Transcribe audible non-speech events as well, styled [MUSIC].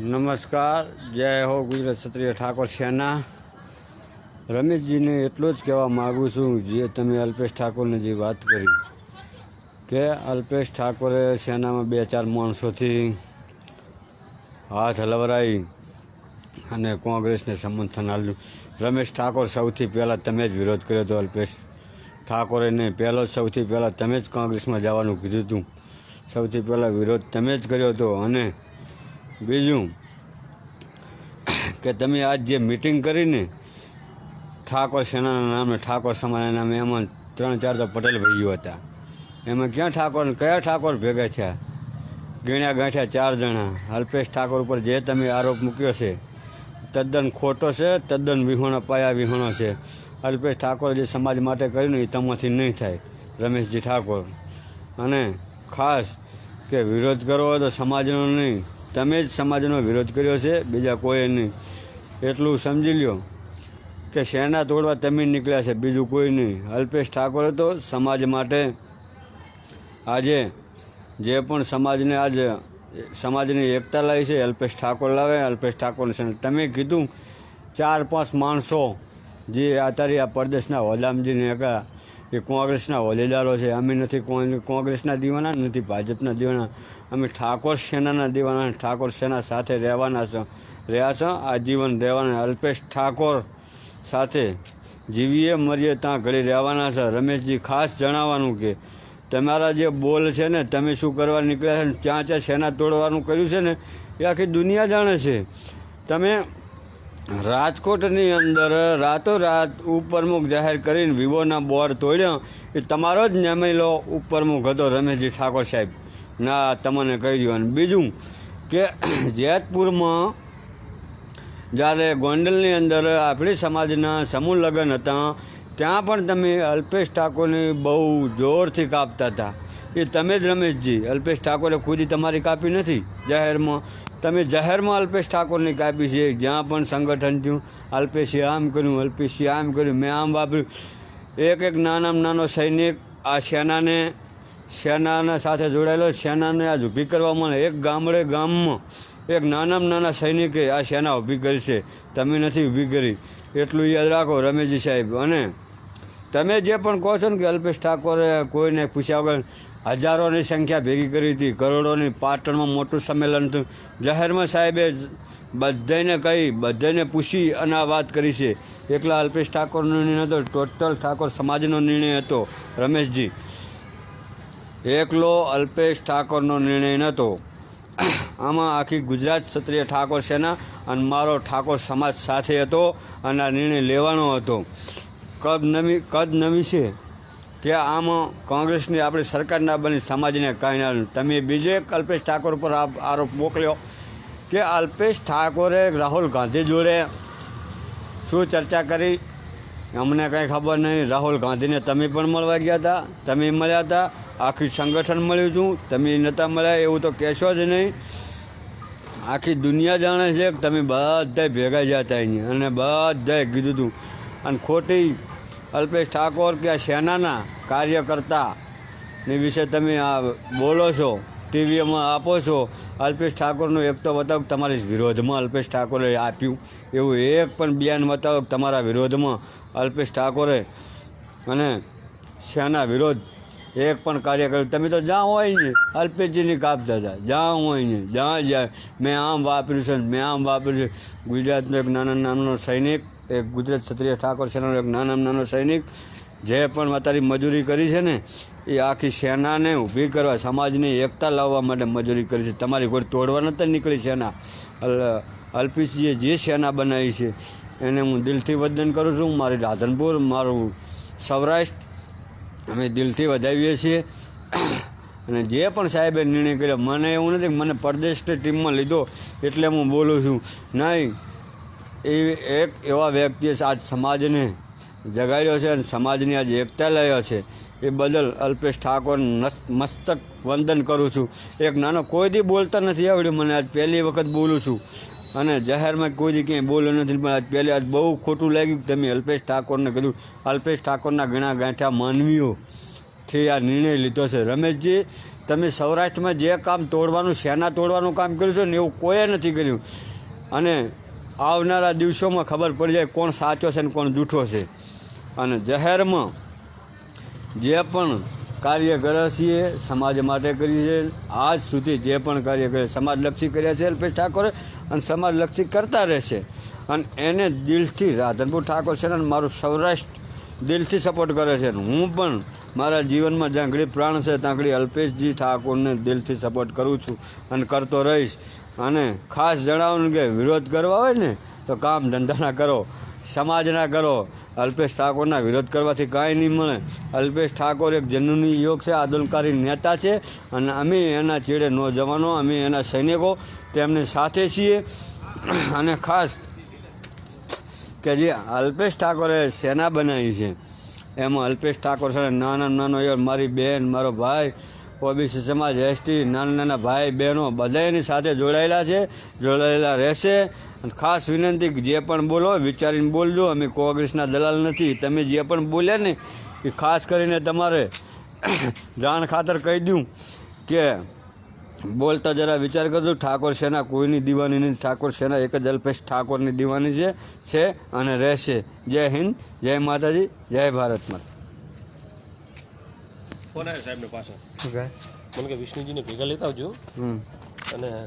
નમસ્કાર, જય હો ગુજરાત ક્ષત્રિય ઠાકોર સેના. રમેશજીને એટલું જ કહેવા માગું છું, જે તમે અલ્પેશ ઠાકોરને જે વાત કરી, કે અલ્પેશ ઠાકોરે સેનામાં બે ચાર માણસોથી હાથ હલવરાઈ અને કોંગ્રેસને સમર્થન આપ્યું. રમેશ ઠાકોર સૌથી પહેલાં તમે જ વિરોધ કર્યો હતો, અલ્પેશ ઠાકોરે નહીં પહેલો સૌથી પહેલાં તમે જ કોંગ્રેસમાં જવાનું કીધું હતું. સૌથી પહેલાં વિરોધ તમે જ કર્યો હતો અને બીજું કે તમે આજ જે મિટિંગ કરીને ઠાકોર સેનાના નામે, ઠાકોર સમાજના નામે એમાં ત્રણ, ચાર તો પટેલ ભાઈઓ હતા એમાં ક્યાં ઠાકોર, કયા ઠાકોર ભેગા થયા? ગણ્યા ગાંઠ્યા ચાર જણા. અલ્પેશ ઠાકોર ઉપર જે તમે આરોપ મૂક્યો છે, તદ્દન ખોટો છે, તદ્દન વિહોણો પાયા વિહોણો છે. અલ્પેશ ઠાકોર જે સમાજ માટે કર્યું ને એ તમાથી નહીં થાય, રમેશજી ઠાકોર. અને ખાસ કે વિરોધ કરવો હોય તો સમાજનો નહીં. તમે જ સમાજનો વિરોધ કર્યો છે. બીજા કોઈ નહીં. એટલું સમજી લ્યો કે સેના તોડવા તમે નીકળ્યા છે. બીજું કોઈ નહીં. અલ્પેશ ઠાકોર તો સમાજ માટે. આજે જે પણ સમાજને આજે સમાજની એકતા લાવી છે, અલ્પેશ ઠાકોર લાવે. અલ્પેશ ઠાકોરને છે તમે કીધું ચાર પાંચ માણસો જે અત્યારે આ પરદેશના હોદામજીને હતા એ કોંગ્રેસના હોદ્દેદારો છે. અમે નથી કોંગ્રેસના દીવાના, નથી ભાજપના દીવાના. અમે ઠાકોર સેનાના દીવાના, ઠાકોર સેના સાથે રહેવાના છો. રહ્યા છો? આજીવન રહેવાના. અલ્પેશ ઠાકોર સાથે જીવીએ, મરીએ ત્યાં ઘડી રહેવાના છે. રમેશજી, ખાસ જણાવવાનું કે તમારા જે બોલ છે ને, તમે શું કરવા નીકળ્યા છે? ત્યાં ત્યાં સેના તોડવાનું કર્યું છે ને? એ આખી દુનિયા જાણે છે. તમે રાજકોટની અંદર રાતોરાત ઉપરમુખ જાહેર કરીને વિવોના બોર્ડ તોડ્યો. એ તમારો જ નેમેલો ઉપરમુખ હતો રમેશજી ઠાકોર સાહેબ. ના, તમને કહી દઉં અને બીજું કે જેતપુરમાં જ્યારે ગોંડલની અંદર આપણી સમાજના સમૂહ લગ્ન હતા, ત્યાં પણ તમે અલ્પેશ ઠાકોરને બહુ જોરથી કાપતા હતા. એ તમે જ રમેશજી, અલ્પેશ ઠાકોરે ખુદી તમારી કાપી નથી જાહેરમાં? તમે જાહેરમાં અલ્પેશ ઠાકોરની કાપી છે, જ્યાં પણ સંગઠન થયું, અલ્પેશે આમ કર્યું, અલ્પેશે આમ કર્યું, મેં આમ વાપર્યું. એક એક નાનામાં નાનો સૈનિક આ સેનાને, સેનાના સાથે જોડાયેલો, સેનાને આજ ઊભી કરવામાં એક ગામડે ગામમાં એક નાનામાં નાના સૈનિકે આ સેના ઊભી કરી છે. તમે નથી ઊભી કરી. એટલું યાદ રાખો, રમેશજી સાહેબ. અને તમે જે પણ કહો છો ને કે અલ્પેશ ઠાકોરે કોઈને પૂછ્યા વગર હજારોની સંખ્યા ભેગી કરી હતી, કરોડોની પાટણમાં મોટું સંમેલન હતું. જાહેરમાં સાહેબે બધાને કહી બધાને પૂછી અને આ વાત કરી છે. એકલા અલ્પેશ ઠાકોરનો નિર્ણય હતો ટોટલ ઠાકોર સમાજનો નિર્ણય હતો, રમેશજી. એકલો અલ્પેશ ઠાકોરનો નિર્ણય નહોતો. આમાં આખી ગુજરાત ક્ષત્રિય ઠાકોર સેના અને મારો ઠાકોર સમાજ સાથે હતો અને આ નિર્ણય લેવાનો હતો. કદ નમી કદ નમી છે કે આમાં કોંગ્રેસની આપણી સરકાર ના બની, સમાજને કાંઈ ના તમે બીજે અલ્પેશ ઠાકોર પર આરોપ મોકલ્યો કે અલ્પેશ ઠાકોરે રાહુલ ગાંધી જોડે શું ચર્ચા કરી? અમને કંઈ ખબર નહીં. રાહુલ ગાંધીને તમે પણ મળવા ગયા હતા, તમે મળ્યા હતા. આખી સંગઠન મળ્યું હતું તમે નહોતા મળ્યા, એવું તો કહેશો જ નહીં. આખી દુનિયા જાણે છે કે તમે બધા ભેગા જતા અહીંયા અને બધાએ કીધું હતું અને ખોટી અલ્પેશ ઠાકોર કે સેનાના કાર્યકર્તા ની વિશે તમે આ બોલો છો, ટીવીમાં આપો છો, અલ્પેશ ઠાકોરનું એક તો બતાવો તમારી વિરોધમાં અલ્પેશ ઠાકોરે આપ્યું, એવું એક પણ બયાન બતાવો તમારા વિરોધમાં અલ્પેશ ઠાકોરે અને સેના વિરોધ એક પણ કાર્ય કર્યું તમે તો જ્યાં હોય ને, અલ્પેશજીની કાપતા હતા જ્યાં હોય ને, જ્યાં જાય, મેં આમ વાપર્યું છે મેં આમ વાપર્યું છે. ગુજરાતનો એક નાના નાનો સૈનિક એક ગુજરાત ક્ષત્રિય ઠાકોર સેનાનો એક નાનામાં નાનો સૈનિક, જે પણ અત્યારે મજૂરી કરી છે ને, એ આખી સેનાને ઊભી કરવા, સમાજની એકતા લાવવા માટે મજૂરી કરી છે. તમારી કોઈ તોડવા નથી નીકળી સેના. અલ- અલ્પેશજીએ જે સેના બનાવી છે, એને હું દિલથી વંદન કરું છું. મારી રાધનપુર, મારું સૌરાષ્ટ્ર, અમે દિલથી વધાવીએ છીએ. અને જે પણ સાહેબે નિર્ણય કર્યો, મને એવું નથી મને પરદેશની ટીમમાં લીધો, એટલે હું બોલું છું. નહીં એ એક એવા વ્યક્તિએ આજ સમાજને જગાડ્યો છે અને સમાજની આજે એકતા લાવ્યો છે. એ બદલ અલ્પેશ ઠાકોર મસ્તક વંદન કરું છું. એક નાનો કોઈ દી બોલતા નથી આવડ્યું મને આજ પહેલી વખત બોલું છું. અને જાહેરમાં કોઈ દી ક્યાંય બોલ્યો નથી, પણ આજ પહેલી, આજ બહુ ખોટું લાગ્યું તમે અલ્પેશ ઠાકોરને કીધું. અલ્પેશ ઠાકોરના ઘણા ગાંઠા માનવીઓ થી આ નિર્ણય લીધો છે. રમેશજી, તમે સૌરાષ્ટ્રમાં જે કામ તોડવાનું સેના તોડવાનું કામ કર્યું છે ને એવું કોઈએ નથી કર્યું. અને આવનારા દિવસોમાં ખબર પડી જાય કોણ સાચો છે ને કોણ જૂઠો છે. અને જાહેરમાં જે પણ કાર્ય કર્યા છીએ સમાજ માટે કરીએ છીએ આજ સુધી જે પણ કાર્ય કરે સમાજલક્ષી કર્યા છે અલ્પેશ ઠાકોરે અને સમાજલક્ષી કરતા રહેશે. અને એને દિલથી રાધનપુર ઠાકોર છે ને મારું સૌરાષ્ટ્ર દિલથી સપોર્ટ કરે છે. અને હું પણ મારા જીવનમાં જ્યાં પ્રાણ છે ત્યાં અલ્પેશજી ઠાકોરને દિલથી સપોર્ટ કરું છું અને કરતો રહીશ. અને ખાસ જણાવવાનું કે વિરોધ કરવા હોય ને, તો કામ ધંધાના કરો, સમાજના કરો. અલ્પેશ ઠાકોરના વિરોધ કરવાથી કાંઈ નહીં મળે. અલ્પેશ ઠાકોર એક જનૂની યોગ છે, આંદોલનકારી નેતા છે અને અમે એના ચેડે નોજવાનો અમે એના સૈનિકો તેમની સાથે છીએ. અને ખાસ કે જે અલ્પેશ ઠાકોરે સેના બનાવી છે, એમાં અલ્પેશ ઠાકોર છે ને નાના નાનો યાર, મારી બહેન મારો ભાઈ ઓબીસી સમાજ, એસટી, નાના નાના ભાઈ બહેનો બધા એની સાથે જોડાયેલા છે, જોડાયેલા રહેશે. અને ખાસ વિનંતી જે પણ બોલો, વિચારીને બોલજો. અમે કોંગ્રેસના દલાલ નથી. તમે જે પણ બોલ્યા ને, એ ખાસ કરીને તમારે [COUGHS] જાણ ખાતર કહી દઉં કે બોલતા જરા વિચાર કરજો. ઠાકોર સેના કોઈની દીવાની નથી. ઠાકોર સેના એક જ અલ્પેશ ઠાકોરની દીવાની છે છે અને રહેશે. જય હિન્દ, જય માતાજી, જય ભારત માતા. ફોન આવે સાહેબને પાછો. મને કે વિષ્ણુજીને ભેગા લેતા આવજો. હમ. અને